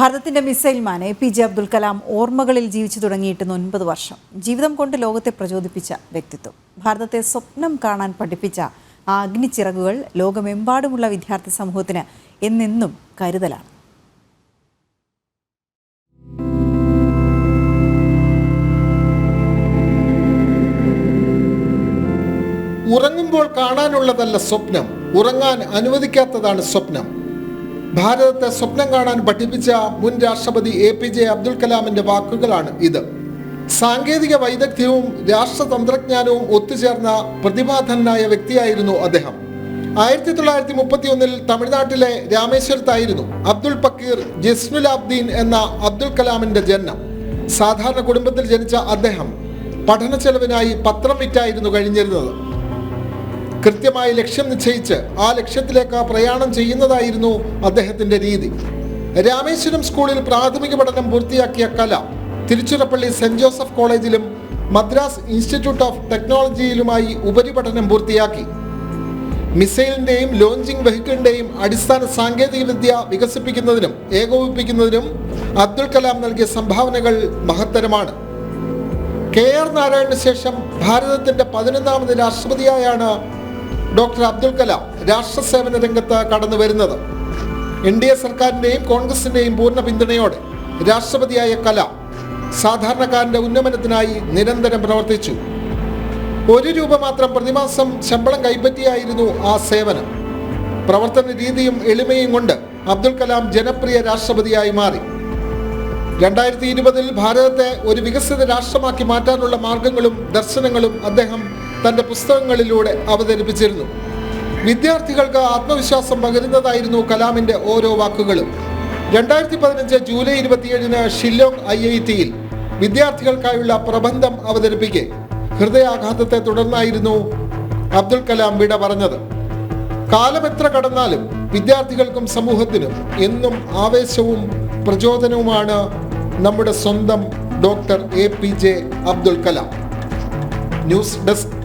ഭാരതത്തിന്റെ missile man A P J Abdul Kalam ഓർമ്മകളിൽ ജീവിച്ചു തുടങ്ങിയിട്ട് ഒൻപത് വർഷം. ജീവിതം കൊണ്ട് ലോകത്തെ പ്രചോദിപ്പിച്ച വ്യക്തിത്വം. ഭാരതത്തെ സ്വപ്നം കാണാൻ പഠിപ്പിച്ച ആ അഗ്നിച്ചിറകുകൾ ലോകമെമ്പാടുമുള്ള വിദ്യാർത്ഥി സമൂഹത്തിന് എന്നെന്നും കരുതലാണ്. ഉറങ്ങുമ്പോൾ കാണാനുള്ളതല്ല സ്വപ്നം. ഉറങ്ങാൻ അനുവദിക്കാത്തതാണ് സ്വപ്നം. ഭാരതത്തെ സ്വപ്നം കാണാൻ പഠിപ്പിച്ച മുൻ രാഷ്ട്രപതി എ പി ജെ അബ്ദുൽ കലാമിന്റെ വാക്കുകളാണ് ഇത്. സാങ്കേതിക വൈദഗ്ധ്യവും രാഷ്ട്രതന്ത്രജ്ഞാനവും ഒത്തുചേർന്ന പ്രതിഭാധനായ വ്യക്തിയായിരുന്നു അദ്ദേഹം. ആയിരത്തി തൊള്ളായിരത്തി മുപ്പത്തി ഒന്നിൽ തമിഴ്നാട്ടിലെ രാമേശ്വരത്തായിരുന്നു അബ്ദുൾ പക്കീർ ജസ്നുലാബ്ദീൻ എന്ന അബ്ദുൽ കലാമിന്റെ ജന്മം സാധാരണ കുടുംബത്തിൽ ജനിച്ച അദ്ദേഹം പഠന ചെലവിനായി പത്രം വിറ്റായിരുന്നു കഴിഞ്ഞിരുന്നത്. കൃത്യമായി ലക്ഷ്യം നിശ്ചയിച്ച് ആ ലക്ഷ്യത്തിലേക്ക് പ്രയാണം ചെയ്യുന്നതായിരുന്നു അദ്ദേഹത്തിന്റെ രീതി. രാമേശ്വരം സ്കൂളിൽ പ്രാഥമിക പഠനം പൂർത്തിയാക്കിയ കല തിരുച്ചിറപ്പള്ളി സെന്റ് ജോസഫ് കോളേജിലും മദ്രാസ് ഇൻസ്റ്റിറ്റ്യൂട്ട് ഓഫ് ടെക്നോളജിയിലുമായി ഉപരിപഠനം പൂർത്തിയാക്കി. മിസൈലിന്റെയും ലോഞ്ചിങ് വെഹിക്കിളിന്റെയും അടിസ്ഥാന സാങ്കേതിക വിദ്യ വികസിപ്പിക്കുന്നതിനും ഏകോപിപ്പിക്കുന്നതിനും അബ്ദുൽ കലാം നൽകിയ സംഭാവനകൾ മഹത്തരമാണ്. കെ ആർ നാരായണന് ശേഷം ഭാരതത്തിന്റെ പതിനൊന്നാമത് രാഷ്ട്രപതിയായാണ് ഡോക്ടർ അബ്ദുൽ കലാം രാഷ്ട്ര സേവന രംഗത്ത് കടന്നു വരുന്നത്. എൻ ഡി എ സർക്കാരിന്റെയും കോൺഗ്രസിന്റെയും പൂർണ പിന്തുണയോടെ രാഷ്ട്രപതിയായ കലാം സാധാരണക്കാരന്റെ ഉന്നമനത്തിനായി നിരന്തരം പ്രവർത്തിച്ചു. ഒരു രൂപ മാത്രം പ്രതിമാസം ശമ്പളം കൈപ്പറ്റിയായിരുന്നു ആ സേവനം. പ്രവർത്തന രീതിയും എളിമയും കൊണ്ട് അബ്ദുൽ കലാം ജനപ്രിയ രാഷ്ട്രപതിയായി മാറി. രണ്ടായിരത്തി ഇരുപതിൽ ഭാരതത്തെ ഒരു വികസിത രാഷ്ട്രമാക്കി മാറ്റാനുള്ള മാർഗങ്ങളും ദർശനങ്ങളും അദ്ദേഹം തന്റെ പുസ്തകങ്ങളിലൂടെ അവതരിപ്പിച്ചിരുന്നു. വിദ്യാർത്ഥികൾക്ക് ആത്മവിശ്വാസം പകരുന്നതായിരുന്നു കലാമിന്റെ ഓരോ വാക്കുകളും. രണ്ടായിരത്തി പതിനഞ്ച് ജൂലൈ ഇരുപത്തിയേഴിന് ഷില്ലോങ് ഐ ഐ ടിയിൽ വിദ്യാർത്ഥികൾക്കായുള്ള പ്രബന്ധം അവതരിപ്പിക്കെ. ഹൃദയാഘാതത്തെ തുടർന്നായിരുന്നു അബ്ദുൽ കലാം വിട പറഞ്ഞത്. കാലം എത്ര കടന്നാലും വിദ്യാർത്ഥികൾക്കും സമൂഹത്തിനും എന്നും ആവേശവും പ്രചോദനവുമാണ് നമ്മുടെ സ്വന്തം doctor A P J Abdul Kalam. News desk.